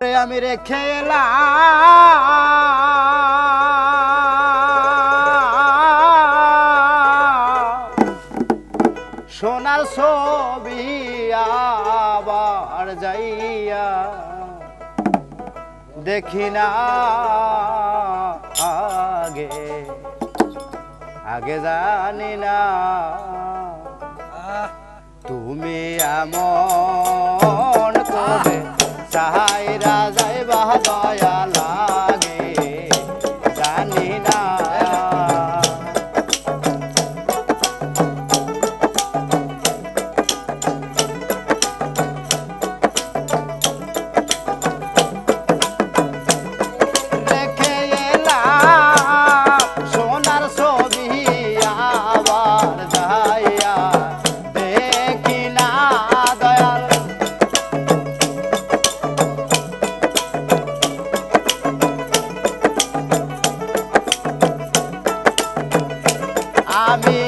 আমি রেখে এলাম সোনার ছবি আবার যাইয়া দেখি না আগে আগে জানি না তুমি এমন করে সাহাইরা রাজায় বাহ লাগে আমি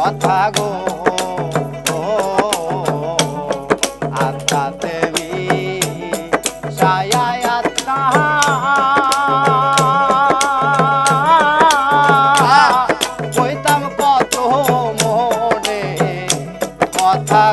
কথা গো। আত্মা দেবী ছায়া আত্মা কইতাম কত মনে কথা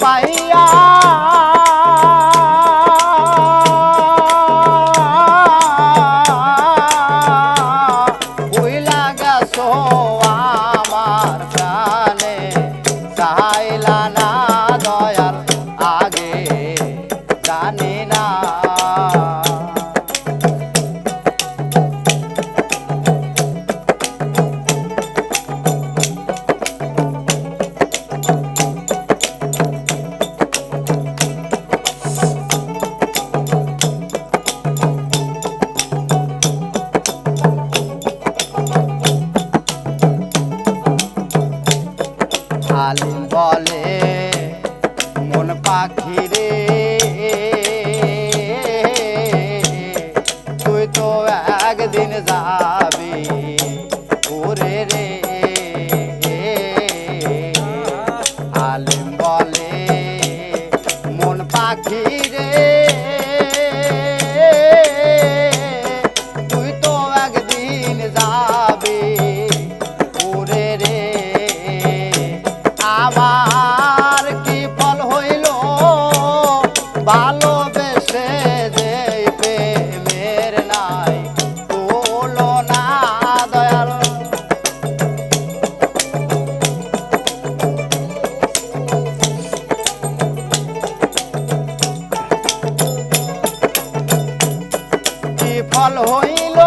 পাইয়া ফল হইল